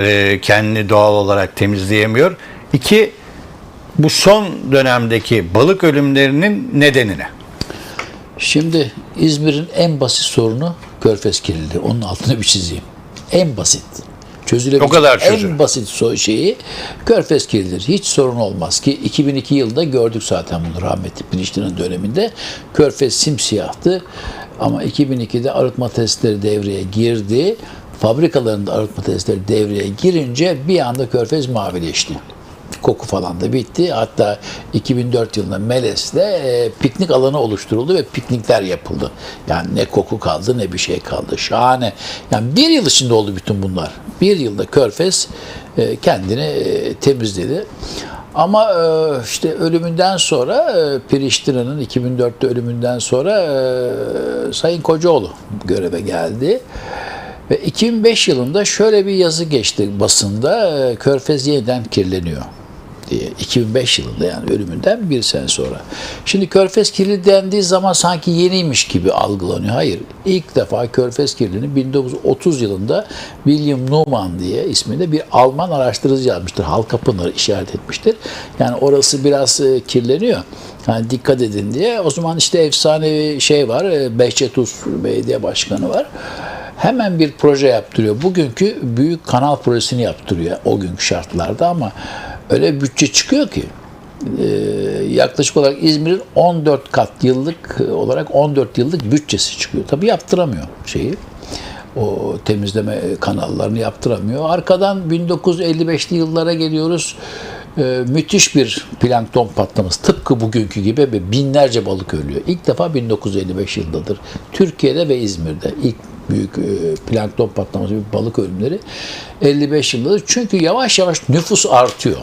e, kendini doğal olarak temizleyemiyor. İki, bu son dönemdeki balık ölümlerinin nedenine. Şimdi İzmir'in en basit sorunu körfez kirliliği. Onun altını bir çizeyim. En basit. Çözülebilecek O kadar çözüm. en basit şeyi körfez kirliliği. Hiç sorun olmaz ki 2002 yılında gördük zaten bunu rahmetli Princeton'ın döneminde. Körfez simsiyahtı ama 2002'de arıtma testleri devreye girdi. Fabrikalarında arıtma testleri devreye girince bir anda körfez mavileşti koku falan da bitti. Hatta 2004 yılında Meles'te e, piknik alanı oluşturuldu ve piknikler yapıldı. Yani ne koku kaldı ne bir şey kaldı. Şahane. Yani bir yıl içinde oldu bütün bunlar. Bir yılda Körfez e, kendini e, temizledi. Ama e, işte ölümünden sonra e, Priştina'nın 2004'te ölümünden sonra e, Sayın Kocaoğlu göreve geldi. Ve 2005 yılında şöyle bir yazı geçti basında. e, Körfez yeniden kirleniyor diye. 2005 yılında yani ölümünden bir sene sonra. Şimdi Körfez kirli dendiği zaman sanki yeniymiş gibi algılanıyor. Hayır. İlk defa Körfez kirliliğini 1930 yılında William Newman diye isminde bir Alman araştırıcı yazmıştır. Halkapınar'ı işaret etmiştir. Yani orası biraz e, kirleniyor. Yani dikkat edin diye. O zaman işte efsane şey var. e, Behçet Us Belediye Başkanı var hemen bir proje yaptırıyor. Bugünkü büyük kanal projesini yaptırıyor o günkü şartlarda ama öyle bütçe çıkıyor ki e, yaklaşık olarak İzmir'in 14 kat yıllık olarak 14 yıllık bütçesi çıkıyor. Tabii yaptıramıyor şeyi. O temizleme kanallarını yaptıramıyor. Arkadan 1955'li yıllara geliyoruz. E, müthiş bir plankton patlaması. Tıpkı bugünkü gibi binlerce balık ölüyor. İlk defa 1955 yılındadır. Türkiye'de ve İzmir'de ilk büyük e, plankton patlaması, büyük balık ölümleri 55 yıldadır. Çünkü yavaş yavaş nüfus artıyor.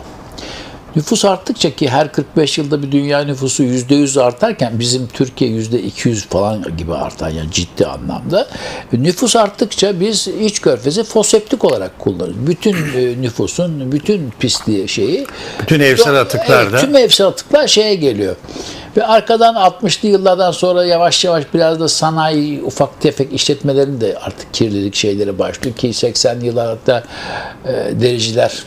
Nüfus arttıkça ki her 45 yılda bir dünya nüfusu %100 artarken bizim Türkiye %200 falan gibi artar yani ciddi anlamda. Nüfus arttıkça biz iç körfezi foseptik olarak kullanırız. Bütün e, nüfusun bütün pisliği şeyi Bütün evsel atıklar Evet, da Tüm evsel atıklar şeye geliyor. Ve arkadan 60'lı yıllardan sonra yavaş yavaş biraz da sanayi ufak tefek işletmelerin de artık kirlilik şeyleri başlıyor ki 80'li yıllarda e, dericiler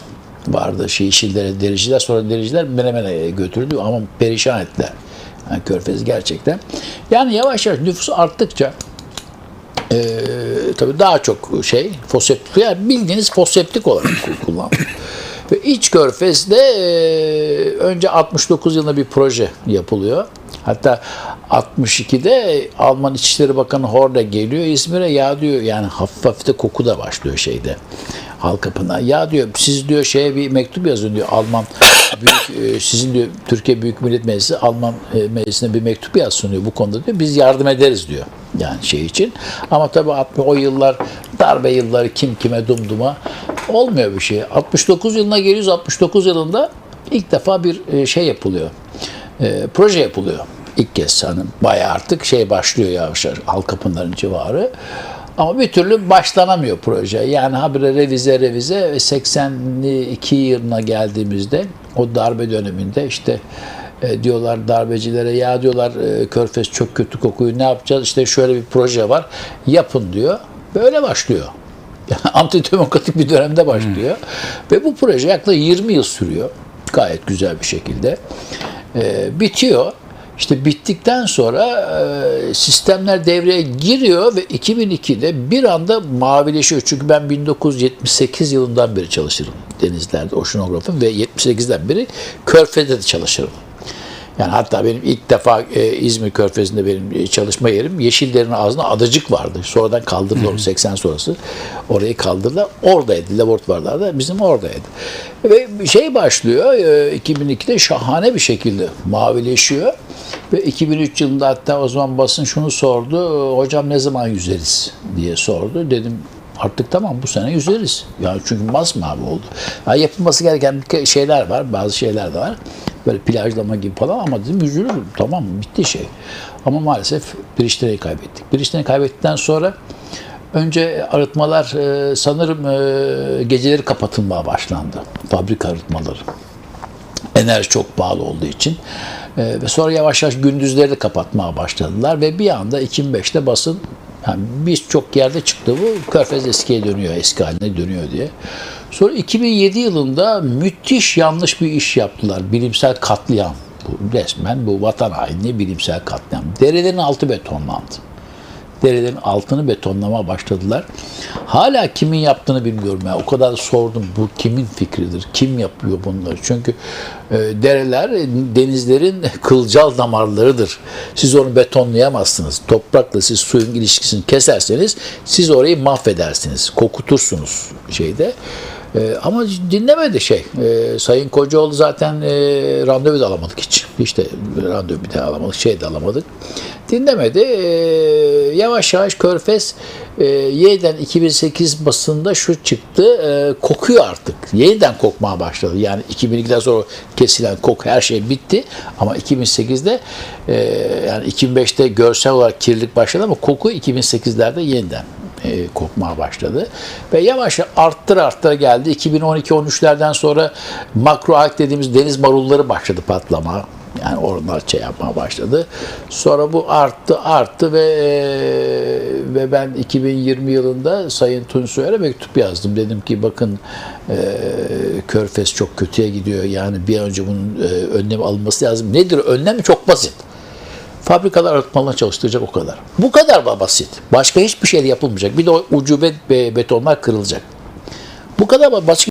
vardı. Şey, Yeşillere dericiler sonra dericiler Menemen'e götürüldü ama perişan ettiler. Yani Körfez gerçekten. Yani yavaş yavaş nüfus arttıkça e, tabii daha çok şey foseptik yani bildiğiniz foseptik olarak kullanılıyor. Ve iç körfezde e, önce 69 yılında bir proje yapılıyor. Hatta 62'de Alman İçişleri Bakanı Horne geliyor İzmir'e ya diyor yani hafif hafif de koku da başlıyor şeyde. Halkapınar. Ya diyor siz diyor şeye bir mektup yazın diyor Alman büyük, e, sizin diyor Türkiye Büyük Millet Meclisi Alman e, Meclisi'ne bir mektup yazsın diyor bu konuda diyor. Biz yardım ederiz diyor. Yani şey için. Ama tabii 60 o yıllar darbe yılları kim kime dumduma olmuyor bir şey. 69 yılına geliyoruz. 69 yılında ilk defa bir e, şey yapılıyor. E, proje yapılıyor. İlk kez hani bayağı artık şey başlıyor yavaş yavaş Halkapınar'ın civarı. Ama bir türlü başlanamıyor proje. Yani habire revize revize ve 82 yılına geldiğimizde o darbe döneminde işte e, diyorlar darbecilere ya diyorlar Körfez çok kötü kokuyor ne yapacağız işte şöyle bir proje var yapın diyor. Böyle başlıyor. Antidemokratik bir dönemde başlıyor. Ve bu proje yaklaşık 20 yıl sürüyor. Gayet güzel bir şekilde. E, bitiyor. İşte bittikten sonra e, sistemler devreye giriyor ve 2002'de bir anda mavileşiyor. Çünkü ben 1978 yılından beri çalışırım denizlerde oşinografım ve 78'den beri Körfez'de de çalışırım. Yani hatta benim ilk defa e, İzmir Körfezi'nde benim e, çalışma yerim Yeşilder'in ağzında adacık vardı. Sonradan kaldırdılar onu 80 sonrası. Orayı kaldırdılar. Oradaydı. Laboratuvarlarda bizim oradaydı. Ve şey başlıyor. E, 2002'de şahane bir şekilde mavileşiyor. Ve 2003 yılında hatta o zaman basın şunu sordu. Hocam ne zaman yüzeriz diye sordu. Dedim artık tamam bu sene yüzeriz. Yani çünkü masmavi oldu. Yani yapılması gereken şeyler var. Bazı şeyler de var. Böyle plajlama gibi falan ama dedim üzülürüm. Tamam bitti şey. Ama maalesef Priştine'yi kaybettik. Priştine'yi kaybettikten sonra önce arıtmalar e, sanırım e, geceleri kapatılmaya başlandı. Fabrika arıtmaları enerji çok pahalı olduğu için. Ee, ve sonra yavaş yavaş gündüzleri de kapatmaya başladılar ve bir anda 2005'te basın yani birçok yerde çıktı bu. Körfez eskiye dönüyor, eski haline dönüyor diye. Sonra 2007 yılında müthiş yanlış bir iş yaptılar. Bilimsel katliam. Bu resmen bu vatan haini bilimsel katliam. Derelerin altı betonlandı. Derelerin altını betonlama başladılar. Hala kimin yaptığını bilmiyorum. ya. o kadar sordum. Bu kimin fikridir? Kim yapıyor bunları? Çünkü e, dereler denizlerin kılcal damarlarıdır. Siz onu betonlayamazsınız. Toprakla siz suyun ilişkisini keserseniz siz orayı mahvedersiniz. Kokutursunuz şeyde. E, ama dinlemedi şey. E, Sayın Kocaoğlu zaten e, randevu da alamadık hiç. De randevu bir de alamadık. Şey de alamadık. Dinlemedi. E, yavaş yavaş Körfez e, yeniden 2008 basında şu çıktı. E, kokuyor artık. Yeniden kokmaya başladı. Yani 2002'den sonra kesilen koku her şey bitti. Ama 2008'de e, yani 2005'te görsel olarak kirlilik başladı ama koku 2008'lerde yeniden e, kokmaya başladı. Ve yavaş arttır arttır geldi. 2012-13'lerden sonra makro alg dediğimiz deniz marulları başladı patlama. Yani onlar şey yapmaya başladı. Sonra bu arttı arttı ve e, ve ben 2020 yılında Sayın Tunçsoy'a mektup yazdım. Dedim ki bakın e, Körfez çok kötüye gidiyor. Yani bir an önce bunun e, önlemi alınması lazım. Nedir önlem? Çok basit. Fabrikalar arıtmalarını çalıştıracak o kadar. Bu kadar basit. Başka hiçbir şey yapılmayacak. Bir de o ucube be- betonlar kırılacak. Bu kadar basit.